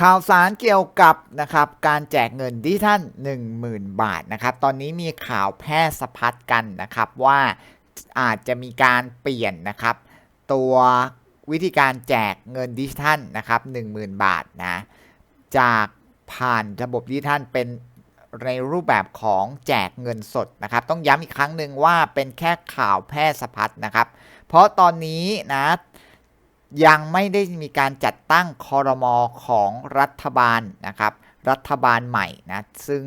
ข่าวสารเกี่ยวกับนะครับการแจกเงินดิจิทัล10,000 บาทนะครับตอนนี้มีข่าวแพร่สะพัดกันนะครับว่าอาจจะมีการเปลี่ยนนะครับตัววิธีการแจกเงินดิจิทัลนะครับ10,000 บาทนะจากผ่านระบบดิจิทัลเป็นในรูปแบบของแจกเงินสดนะครับ ต้องย้ำอีกครั้งหนึ่งว่าเป็นแค่ข่าวแพร่สะพัดนะครับ เพราะตอนนี้นะ ยังไม่ได้มีการจัดตั้งคอรมอของรัฐบาลนะครับ รัฐบาลใหม่นะ ซึ่ง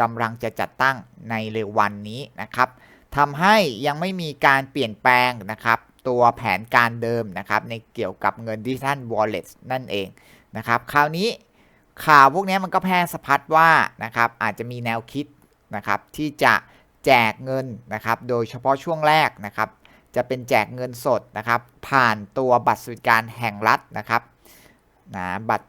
กำลังจะจัดตั้งในเร็ววันนี้นะครับทำให้ยังไม่มีการเปลี่ยนแปลงนะครับ ตัวแผนการเดิมนะครับ ในเกี่ยวกับเงินดิจิทัลวอลเล็ตนั่นเองนะครับ คราวนี้ข่าวพวกนี้มันก็แพร่สะพัดว่านะครับ อาจจะมีแนวคิดนะครับที่จะแจกเงินนะครับ โดยเฉพาะช่วงแรกนะครับ จะเป็นแจกเงินสดนะครับ ผ่านตัวบัตรสวัสดิการแห่งรัฐนะครับนะบัตร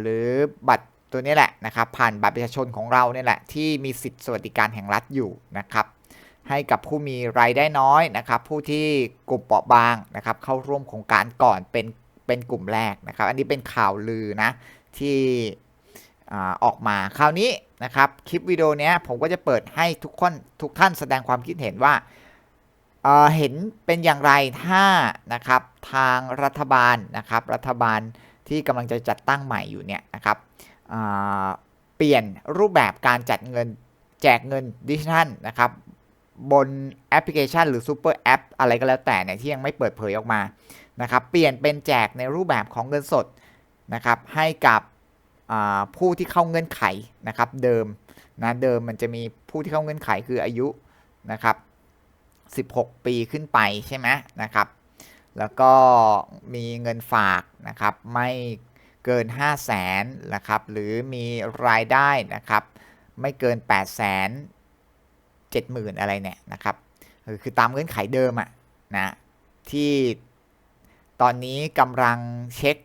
หรือบัตรตัวนี้แหละนะครับ ผ่านบัตรประชาชนของเราเนี่ยแหละที่มีสิทธิสวัสดิการแห่งรัฐอยู่นะครับให้กับผู้มีรายได้น้อยนะครับ ผู้ที่กลุ่มเปราะบางนะครับ เข้าร่วมโครงการก่อนเป็นเป็นกลุ่มแรกนะครับ อันนี้เป็นข่าวลือนะที่ออกมาคราวนี้นะครับ คลิปวิดีโอนี้ผมก็จะเปิดให้ทุกคนทุกท่านแสดงความคิดเห็นว่า เห็นเป็นอย่างไรถ้านะครับทางรัฐบาลนะครับรัฐบาลที่กำลังจะจัดตั้งใหม่อยู่เนี่ยนะครับเปลี่ยนรูปแบบการจัดเงินแจกเงินดิจิทัลนะครับบนแอปพลิเคชัน หรือซูเปอร์แอปอะไรก็แล้วแต่เนี่ยที่ยังไม่เปิดเผยออกมานะครับเปลี่ยนเป็นแจกในรูปแบบของเงินสดนะครับให้กับผู้ที่เข้าเงื่อนไขนะครับเดิมนะเดิมมันจะมีผู้ที่เข้าเงื่อนไขคืออายุนะครับ 16 ปีขึ้นไปใช่ไหมนะครับ แล้วก็มีเงินฝากนะครับไม่เกิน 5 0 0แสนนะครับหรือมีรายได้นะครับไม่เกิน 8 0 0แสน70,000 อะไรเนี่ยนะครับคือตามเงื่อนไขเดิมอะนะที่ตอนนี้กำลังเช็ค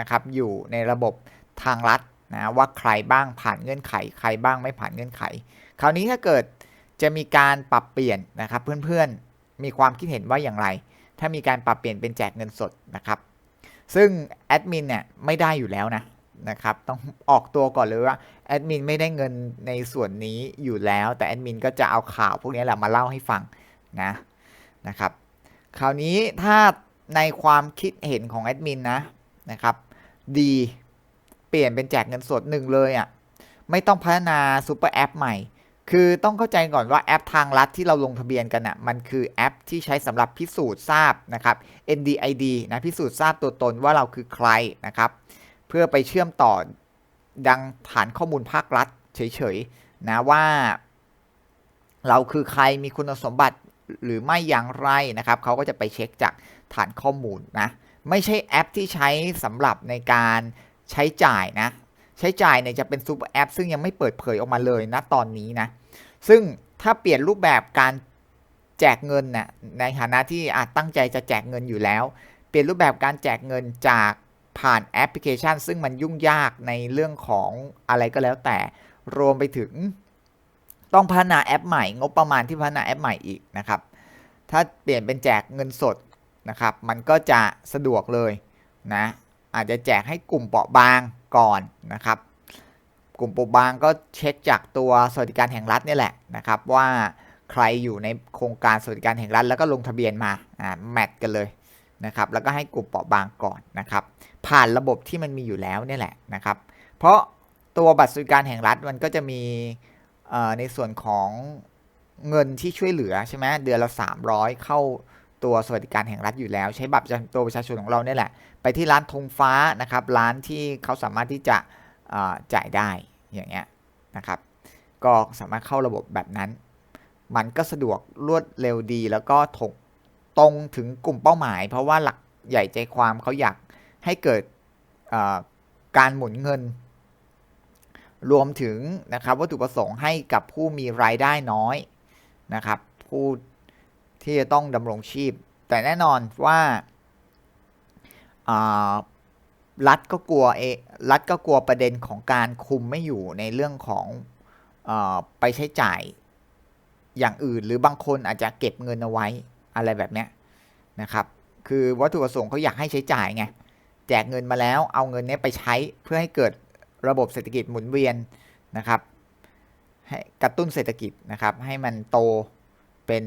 นะครับอยู่ในระบบทางรัฐนะว่าใครบ้างผ่านเงื่อนไข ใครบ้างไม่ผ่านเงื่อนไข คราวนี้ถ้าเกิด จะมีการปรับเปลี่ยนนะครับ เพื่อนๆมีความคิดเห็นว่าอย่างไร ถ้ามีการปรับเปลี่ยนเป็นแจกเงินสดนะครับ ซึ่งแอดมินเนี่ยไม่ได้อยู่แล้วนะนะครับต้องออกตัวก่อนเลยว่าแอดมินไม่ได้เงินในส่วนนี้อยู่แล้ว แต่แอดมินก็จะเอาข่าวพวกนี้แหละมาเล่าให้ฟังนะนะครับ คราวนี้ถ้าในความคิดเห็นของแอดมินนะนะครับ ดีเปลี่ยนเป็นแจกเงินสดหนึ่งเลยอะ่ะไม่ต้องพัฒนาซูเปอร์แอปใหม่ คือต้องเข้าใจก่อนว่าแอปทางลัดที่เราลงทะเบียนกันอะมันคือแอปที่ใช้สำหรับพิสูจน์ทราบนะครับ NDID นะพิสูจน์ทราบตัวตนว่าเราคือใครนะครับ เพื่อไปเชื่อมต่อดังฐานข้อมูลภาครัฐเฉยๆนะว่า เราคือใครมีคุณสมบัติหรือไม่อย่างไรนะครับเขาก็จะไปเช็คจากฐานข้อมูลนะไม่ใช่แอปที่ใช้สำหรับในการใช้จ่ายนะใช้จ่ายเนี่ยจะเป็นซูเปอร์แอปซึ่งยังไม่เปิดเผยออกมาเลยนะตอนนี้นะ ซึ่งถ้าเปลี่ยนรูปแบบการแจกเงินนะ่ะในฐานะที่อาจตั้งใจจะแจกเงินอยู่แล้ว เปลี่ยนรูปแบบการแจกเงินจากผ่านแอปพลิเคชัน ซึ่งมันยุ่งยากในเรื่องของอะไรก็แล้วแต่รวมไปถึง ต้องพัฒนาแอปใหม่ งบประมาณที่พัฒนาแอปใหม่อีกนะครับ ถ้าเปลี่ยนเป็นแจกเงินสดนะครับ มันก็จะสะดวกเลยนะอาจจะแจกให้กลุ่มเปราะบางก่อนนะครับ กลุ่มเปราะบางก็เช็คจากตัวสวัสดิการแห่งรัฐนี่แหละนะครับว่าใครอยู่ในโครงการสวัสดิการแห่งรัฐแล้วก็ลงทะเบียนมาอ่าแมทกันเลยนะครับแล้วก็ให้กลุ่มเปราะบางก่อนนะครับ ผ่านระบบที่มันมีอยู่แล้วนี่แหละนะครับ เพราะตัวบัตรสวัสดิการแห่งรัฐมันก็จะมีในส่วนของเงินที่ช่วยเหลือใช่ไหมเดือนละ 300 เข้าตัวสวัสดิการแห่งรัฐอยู่แล้ว ใช้บัตรตัวประชาชนของเราเนี่ยแหละ ไปที่ร้านธงฟ้านะครับ ร้านที่เขาสามารถที่จะ จ่ายได้อย่างเงี้ยนะครับ ก็สามารถเข้าระบบแบบนั้น มันก็สะดวกรวดเร็วดีแล้วก็ถกตรงถึงกลุ่มเป้าหมาย เพราะว่าหลักใหญ่ใจความเขาอยากให้เกิดการหมุนเงิน รวมถึงนะครับวัตถุประสงค์ให้กับผู้มีรายได้น้อยนะครับ ผู้ที่จะต้องดำรงชีพ แต่แน่นอนว่า รัฐก็กลัวเอรัฐก็กลัวประเด็นของการคุมไม่อยู่ในเรื่องของอไปใช้จ่ายอย่างอื่น หรือบางคนอาจจะเก็บเงินเอาไว้อะไรแบบเนี้ยนะครับ คือวัตถุประสงค์เขาอยากให้ใช้จ่ายไงแจกเงินมาแล้วเอาเงินนี้ไปใช้เพื่อให้เกิดระบบเศรษฐกิจหมุนเวียนนะครับให้กระตุ้นเศรษฐกิจนะครับ ให้มันโตเป็น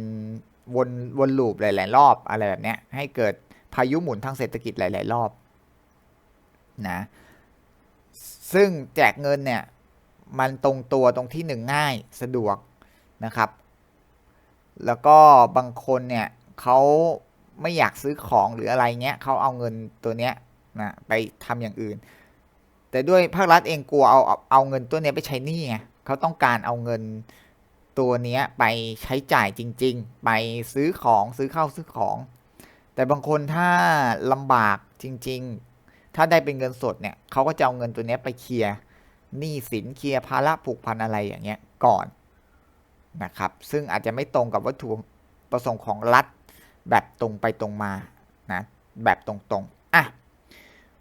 วนวนลูปหลาย ๆ รอบอะไรแบบเนี้ยให้เกิดพายุหมุนทางเศรษฐกิจหลาย ๆ รอบ นะ ซึ่งแจกเงินเนี่ย มันตรงตัวตรงที่หนึ่งง่ายสะดวกนะครับ แล้วก็บางคนเนี่ยเขาไม่อยากซื้อของหรืออะไรเงี้ยเขาเอาเงินตัวเนี้ยนะไปทำอย่างอื่น แต่ด้วยภาครัฐเองกลัวเอาเอาเอาเงินตัวเนี้ยไปใช้หนี้ไงเขาต้องการเอาเงินตัวเนี้ยไปใช้จ่ายจริง ๆ ไปซื้อของซื้อข้าวซื้อของ แต่บางคนถ้าลำบากจริง ๆ ถ้าได้เป็นเงินสดเนี่ยเขาก็จะเอาเงินตัวนี้ไปเคลียร์หนี้สินเคลียร์ภาระผูกพันอะไรอย่างเงี้ยก่อนนะครับ ซึ่งอาจจะไม่ตรงกับวัตถุประสงค์ของรัฐแบบตรงไปตรงมานะแบบตรงๆอะ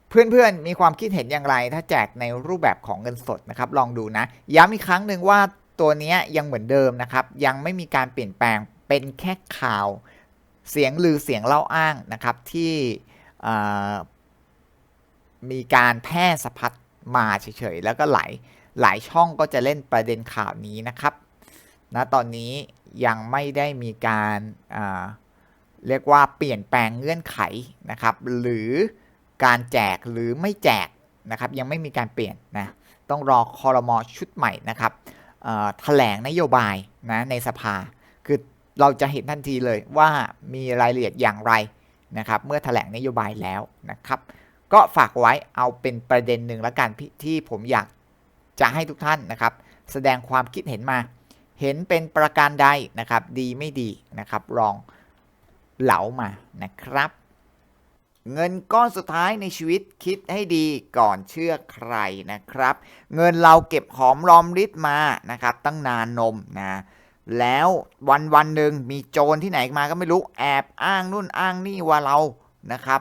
เพื่อนๆ มีความคิดเห็นอย่างไร ถ้าแจกในรูปแบบของเงินสดนะครับ ลองดูนะ ย้ำอีกครั้งหนึ่งว่าตัวนี้ยังเหมือนเดิมนะครับ ยังไม่มีการเปลี่ยนแปลงเป็นแค่ข่าว เสียงลือเสียงเล่าอ้างนะครับที่ มีการแพร่สะพัดมาเฉยๆ แล้วก็หลายหลายช่องก็จะเล่นประเด็นข่าวนี้นะครับณตอนนี้ยังไม่ได้มีการาเรียกว่าเปลี่ยนแปลงเงื่อนไขนะครับ หรือการแจกหรือไม่แจกนะครับยังไม่มีการเปลี่ยนนะต้องรอคอรมอชุดใหม่นะครับแถลงนโยบายนะในสภา คือเราจะเห็นทันทีเลยว่ามีรายละเอียดอย่างไรนะครับ เมื่อแถลงนโยบายแล้วนะครับ ก็ฝากไว้เอาเป็นประเด็นหนึ่งละกันที่ผมอยากจะให้ทุกท่านนะครับ แสดงความคิดเห็นมา เห็นเป็นประการใดนะครับ ดีไม่ดีนะครับลองเหลามานะครับ เงินก้อนสุดท้ายในชีวิตคิดให้ดีก่อนเชื่อใครนะครับ เงินเราเก็บหอมรอมริดมานะครับ ตั้งนานนมนะแล้ววันวันหนึ่งมีโจรที่ไหนมาก็ไม่รู้แอบอ้างนู่นอ้างนี่ว่าเรานะครับ